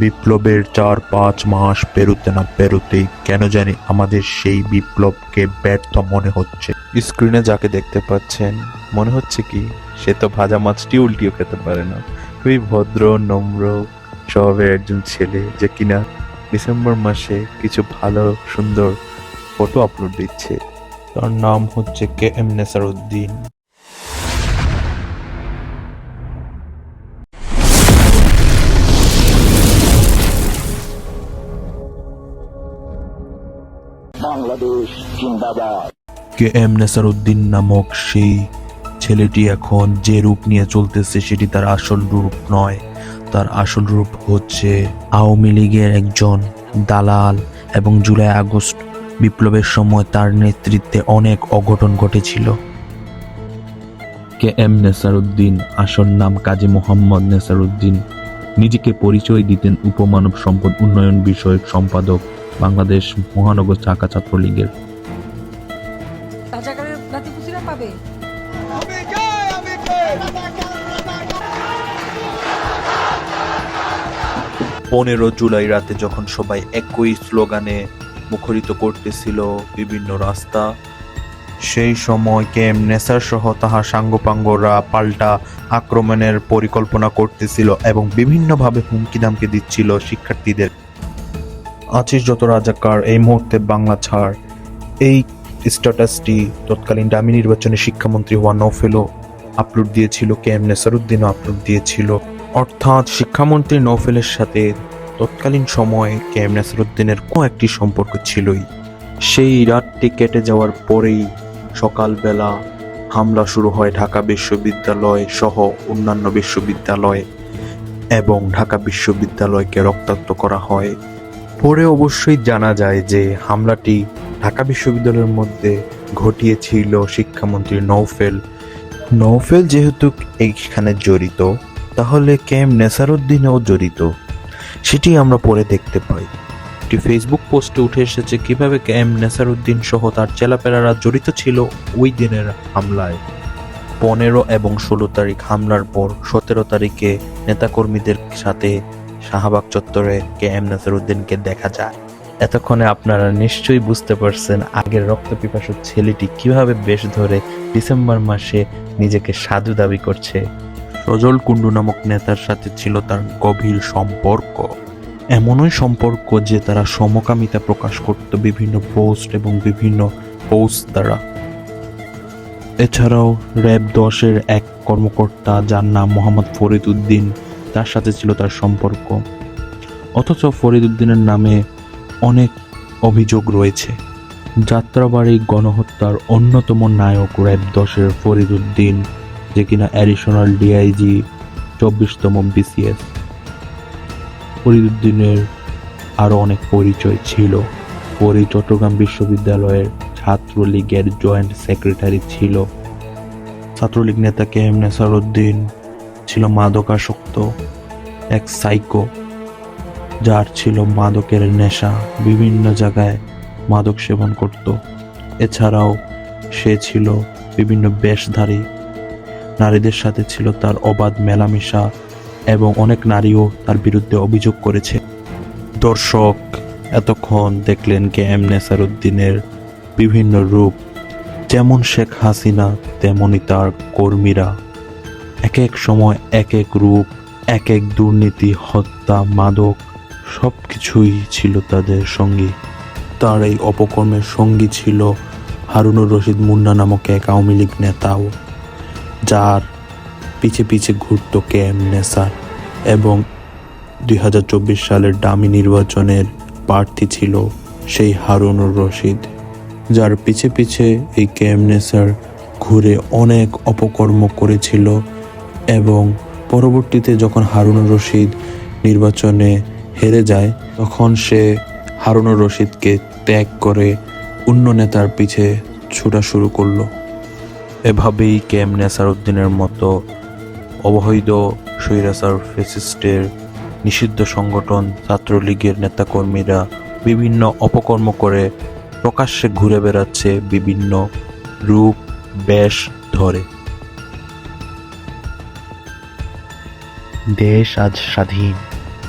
বিপ্লবের চার পাঁচ মাস পেরোতে না পেরোতেই কেন জানি আমাদের সেই বিপ্লবকে ব্যর্থ মনে হচ্ছে। স্ক্রিনে যাকে দেখতে পাচ্ছেন, মনে হচ্ছে কি সে তো ভাজা মাছটি উল্টিও খেতে পারে না। খুবই ভদ্র, নম্র, স্বভাবের একজন ছেলে যে কিনা ডিসেম্বর মাসে কিছু ভালো, সুন্দর ফটো আপলোড দিচ্ছে। তার নাম হচ্ছে কে এম নেসারউদ্দিন বাংলাদেশ জিন্দাবাদ। কে এম নেসারউদ্দিন নামক সেই ছেলেটি এখন যে রূপ নিয়ে চলতেছে সেটি তার আসল রূপ নয়। তার আসল রূপ হচ্ছে আওয়ামী লীগের একজন দালাল এবং জুলাই আগস্ট বিপ্লবের সময় তার নেতৃত্বে অনেক অঘটন ঘটেছিল। কে এম নেসারউদ্দিন আসল নাম কাজী মোহাম্মদ নেসারউদ্দিন নিজেকে পরিচয় দিতেন উপমানব সম্পদ উন্নয়ন বিষয়ক সম্পাদক বাংলাদেশ মহানগর ঢাকা ছাত্রলীগের পাবে? পনেরো জুলাই রাতে যখন সবাই একই স্লোগানে মুখরিত করতেছিল বিভিন্ন রাস্তা সেই সময় কে এম নেসার সহ তাহার সাঙ্গপাঙ্গরা পাল্টা আক্রমণের পরিকল্পনা করতেছিল এবং বিভিন্নভাবে হুমকি দামকি দিচ্ছিল শিক্ষার্থীদের। আছিস যত রাজাকার, এই মুহূর্তে বাংলা ছাড়। এই স্ট্যাটাসটি তৎকালীন ডামি নির্বাচনে শিক্ষামন্ত্রী হওয়া নৌফেলও আপলোড দিয়েছিল, কে এম নেসারুদ্দিনও আপলোড দিয়েছিল। অর্থাৎ শিক্ষামন্ত্রী নৌফেলের সাথে তৎকালীন সময়ে কে এম নাসিরুদ্দিনের কোনো একটি সম্পর্ক ছিলই। সেই রাতটি কেটে যাওয়ার পরেই সকালবেলা হামলা শুরু হয় ঢাকা বিশ্ববিদ্যালয় সহ অন্যান্য বিশ্ববিদ্যালয় এবং ঢাকা বিশ্ববিদ্যালয়কে রক্তাক্ত করা হয়। পরে অবশ্যই জানা যায় যে হামলাটি ঢাকা বিশ্ববিদ্যালয়ের মধ্যে ঘটিয়েছিল শিক্ষামন্ত্রী নৌফেল নৌফেল যেহেতু এইখানে জড়িত, তাহলে কে এম নেসারুদ্দিনও জড়িত, সেটি আমরা পরে দেখতে পাই। একটি ফেসবুক পোস্টে উঠে এসেছে কীভাবে কে এম নেসারুদ্দিন সহ তার চেলাপেলারা জড়িত ছিল ওই দিনের হামলায়। পনেরো এবং ষোলো তারিখ হামলার পর সতেরো তারিখে নেতাকর্মীদের সাথে শাহবাগ চত্বরে কে এম নাসিরুদ্দিনকে দেখা যায়। এতক্ষণে আপনারা নিশ্চয়ই বুঝতে পারছেন আগের রক্ত পিপাসু ছেলেটি কীভাবে বেশ ধরে ডিসেম্বর মাসে নিজেকে সাধু দাবি করছে। সজল কুণ্ডু নামক নেতার সাথে ছিল তার গভীর সম্পর্ক। এমনই সম্পর্ক যে তারা সমকামিতা প্রকাশ করত বিভিন্ন পোস্ট এবং বিভিন্ন পোস্ট দ্বারা। এছাড়াও র্যাব দশের এক কর্মকর্তা যার নাম মোহাম্মদ ফরিদ উদ্দিন তার সাথে ছিল তার সম্পর্ক। অথচ ফরিদ উদ্দিনের নামে অনেক অভিযোগ রয়েছে। যাত্রাবাড়ি গণহত্যার অন্যতম নায়ক র্যাব দশের ফরিদ উদ্দিন যে কিনা অ্যাডিশনাল ডিআইজি, চব্বিশতম বিসিএস। ফরিদুদ্দিনের আরও অনেক পরিচয় ছিল। পরি চট্টগ্রাম বিশ্ববিদ্যালয়ের ছাত্রলীগের জয়েন্ট সেক্রেটারি ছিল। ছাত্রলীগ নেতা কে এম নেসারউদ্দিন ছিল মাদকাসক্ত, এক সাইকো যার ছিল মাদকের নেশা, বিভিন্ন জায়গায় মাদক সেবন করত। এছাড়াও সে ছিল বিভিন্ন বেশধারী। নারীদের সাথে ছিল তার অবাধ মেলামেশা এবং অনেক নারীও তার বিরুদ্ধে অভিযোগ করেছে। দর্শক, এতক্ষণ দেখলেন কে এম নেসারুদ্দিনের বিভিন্ন রূপ। যেমন শেখ হাসিনা তেমনই তার কর্মীরা। এক এক সময় এক এক রূপ এক এক দুর্নীতি, হত্যা, মাদক সব কিছুই ছিল তাদের সঙ্গী। তার এই অপকর্মের সঙ্গী ছিল হারুনুর রশিদ মুন্না নামক এক আওয়ামী লীগ নেতাও, যার পিছে পিছে ঘুরত কে এম নেসার এবং দুই হাজার চব্বিশ সালের ডামি নির্বাচনের প্রার্থী ছিল সেই হারুনুর রশিদ, যার পিছে পিছে এই কে এম নেসার ঘুরে অনেক অপকর্ম করেছিল এবং পরবর্তীতে যখন হারুনুর রশিদ নির্বাচনে হেরে যায়, তখন সে হারুনুর রশিদকে ত্যাগ করে অন্য নেতার পিছে ছুটা শুরু করল। এভাবেই কে এম নেসারউদ্দিনের মতো অবৈধ স্বৈরাচার ফেসিস্টের নিষিদ্ধ সংগঠন ছাত্রলীগের নেতাকর্মীরা বিভিন্ন অপকর্ম করে প্রকাশ্যে ঘুরে বেড়াচ্ছে বিভিন্ন রূপ বেশ ধরে। দেশ আজ স্বাধীন।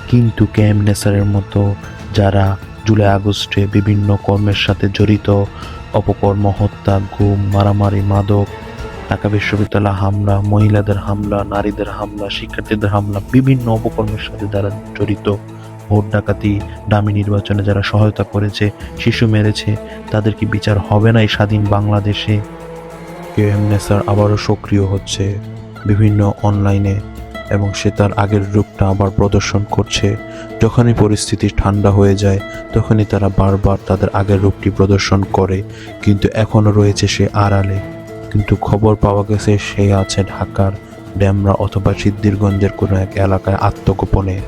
কিন্তু কে এম নেসারের মতো যারা জুলাই আগস্টে বিভিন্ন কর্মের সাথে জড়িত, অপকর্ম, হত্যা, গুম, মারামারি, মাদক, ঢাকা বিশ্ববিদ্যালয় হামলা, মহিলাদের হামলা, নারীদের হামলা, শিক্ষার্থীদের হামলা, বিভিন্ন অপকর্মের সাথে যারা জড়িত, ভোট ডাকাতি, দামি নির্বাচনে যারা সহায়তা করেছে, শিশু মেরেছে, তাদের কি বিচার হবে না এই স্বাধীন বাংলাদেশে? কে এম নেসার আবারও সক্রিয় হচ্ছে বিভিন্ন অনলাইনে। এবং সে তার আগের রূপটা আবার প্রদর্শন করছে। যখনই পরিস্থিতি ঠান্ডা হয়ে যায়, তখনই তারা বারবার তাদের আগের রূপটি প্রদর্শন করে, কিন্তু এখনও রয়েছে সে আড়ালে। কিন্তু খবর পাওয়া গেছে সে আছে ঢাকার ড্যামরা অথবা সিদ্ধিরগঞ্জের কোনো এক এলাকায় আত্মগোপনে।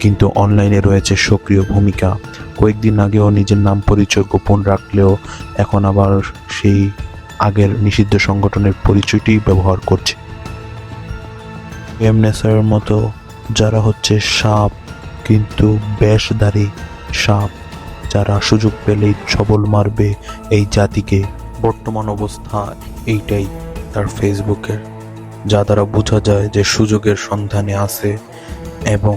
কিন্তু অনলাইনে রয়েছে সক্রিয় ভূমিকা। কয়েকদিন আগেও নিজের নাম পরিচয় গোপন রাখলেও এখন আবার সেই আগের নিষিদ্ধ সংগঠনের পরিচয়টি ব্যবহার করছে। এম নেসারের মতো যারা হচ্ছে সাপ, কিন্তু বেশধারী সাপ, যারা সুযোগ পেলেই ছবল মারবে এই জাতিকে। বর্তমান অবস্থা এইটাই তার ফেসবুকের, যা দ্বারা বোঝা যায় যে সুযোগের সন্ধানে আছে এবং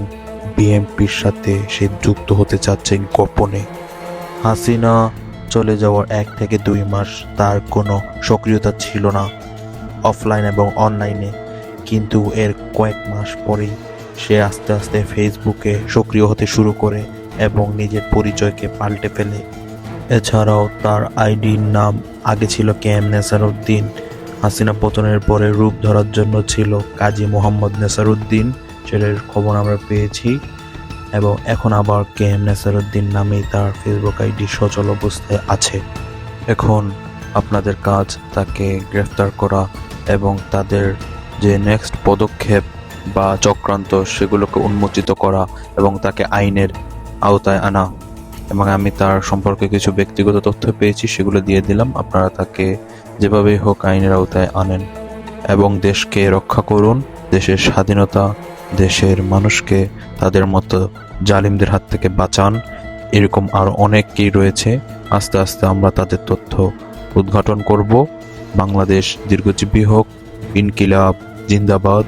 বিএমপির সাথে সে যুক্ত হতে চাচ্ছে গোপনে। হাসিনা চলে যাওয়ার এক থেকে দুই মাস তার কোনো সক্রিয়তা ছিল না। অফলাইন এবং অনলাইনে কিন্তু এর কয়েক মাস পরেই সে আস্তে আস্তে ফেসবুকে সক্রিয় হতে শুরু করে এবং নিজের পরিচয়কে পাল্টে ফেলে। এছাড়াও তার আইডির নাম আগে ছিল কে এম নেসারউদ্দিন হাসিনা পতনের পরে রূপ ধরার জন্য ছিল কাজী মোহাম্মদ নেসারউদ্দিন সেটার খবর আমরা পেয়েছি। এবং এখন আবার কে এম নেসারউদ্দিন নামেই তার ফেসবুক আইডি সচল অবস্থায় আছে। এখন আপনাদের কাজ তাকে গ্রেফতার করা এবং তাদের যে নেক্সট পদক্ষেপ বা চক্রান্ত সেগুলোকে উন্মোচিত করা এবং তাকে আইনের আওতায় আনা এবং আমি তার সম্পর্কে কিছু ব্যক্তিগত তথ্য পেয়েছি, সেগুলো দিয়ে দিলাম। আপনারা তাকে যেভাবেই হোক আইনের আওতায় আনেন এবং দেশকে রক্ষা করুন, দেশের স্বাধীনতা, দেশের মানুষকে, তাদের মতো জালিমদের হাত থেকে বাঁচান। এরকম আরও অনেকেই রয়েছে। আস্তে আস্তে আমরা তাদের তথ্য উদ্ঘাটন করব। বাংলাদেশ দীর্ঘজীবী হোক, ইনকিলাব জিন্দাবাদ।